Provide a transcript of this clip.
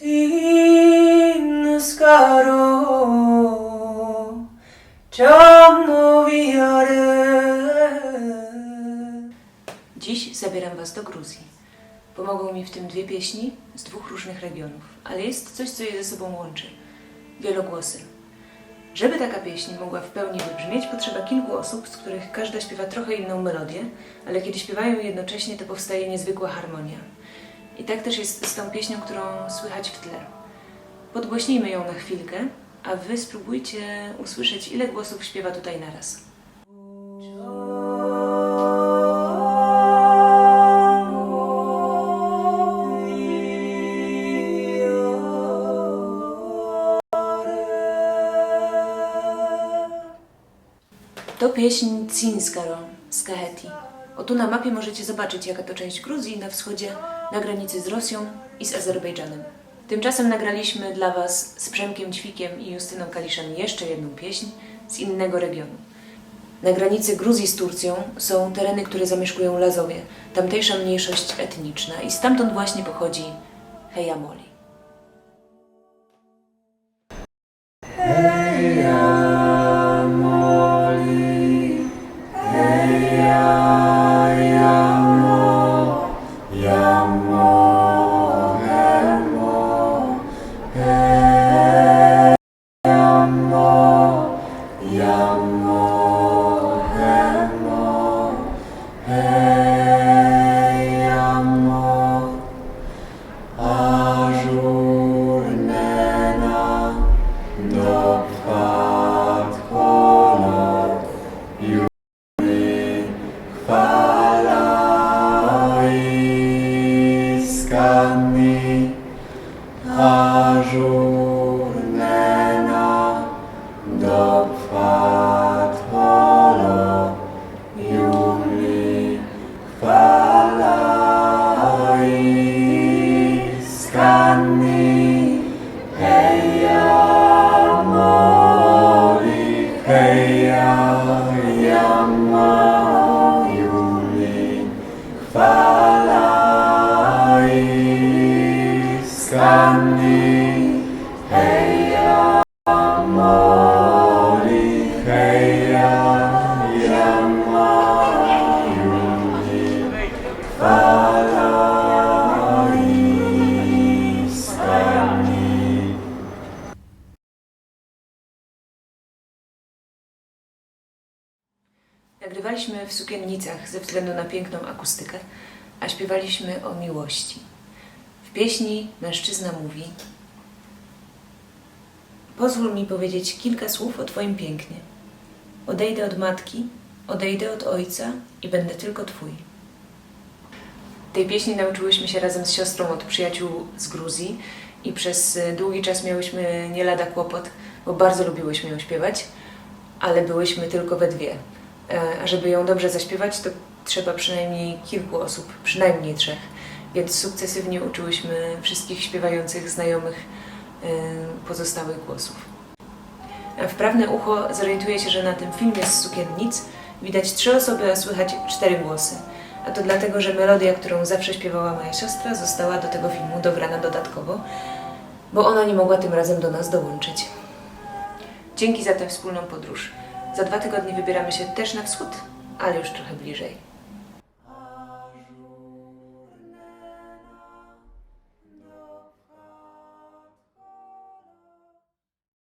Sinskaro Chamoviare Dziś zabieram Was do Gruzji. Pomogą mi w tym dwie pieśni z dwóch różnych regionów, ale jest coś, co je ze sobą łączy. Wielogłosy. Żeby taka pieśń mogła w pełni wybrzmieć, potrzeba kilku osób, z których każda śpiewa trochę inną melodię, ale kiedy śpiewają jednocześnie, to powstaje niezwykła harmonia. I tak też jest z tą pieśnią, którą słychać w tle. Podgłośnijmy ją na chwilkę, a Wy spróbujcie usłyszeć, ile głosów śpiewa tutaj naraz. To pieśń Cinskaro z Kaheti. O tu na mapie możecie zobaczyć, jaka to część Gruzji na wschodzie, na granicy z Rosją i z Azerbejdżanem. Tymczasem nagraliśmy dla Was z Przemkiem Ćwikiem i Justyną Kaliszem jeszcze jedną pieśń z innego regionu. Na granicy Gruzji z Turcją są tereny, które zamieszkują Lazowie, tamtejsza mniejszość etniczna i stamtąd właśnie pochodzi Hejamoli. Messiah. 와. Nagrywaliśmy w sukiennicach ze względu na piękną akustykę, a śpiewaliśmy o miłości. W pieśni mężczyzna mówi: Pozwól mi powiedzieć kilka słów o Twoim pięknie. Odejdę od matki, odejdę od ojca i będę tylko Twój. Tej pieśni nauczyłyśmy się razem z siostrą od przyjaciół z Gruzji i przez y, długi czas miałyśmy nie lada kłopot, bo bardzo lubiłyśmy ją śpiewać, ale byłyśmy tylko we dwie. E, A żeby ją dobrze zaśpiewać, to trzeba przynajmniej kilku osób, przynajmniej trzech. Więc sukcesywnie uczyłyśmy wszystkich śpiewających znajomych e, pozostałych głosów. A wprawne ucho zorientuje się, że na tym filmie z sukiennic widać trzy osoby, a słychać cztery głosy. A to dlatego, że melodia, którą zawsze śpiewała moja siostra, została do tego filmu dobrana dodatkowo, bo ona nie mogła tym razem do nas dołączyć. Dzięki za tę wspólną podróż. Za dwa tygodnie wybieramy się też na wschód, ale już trochę bliżej.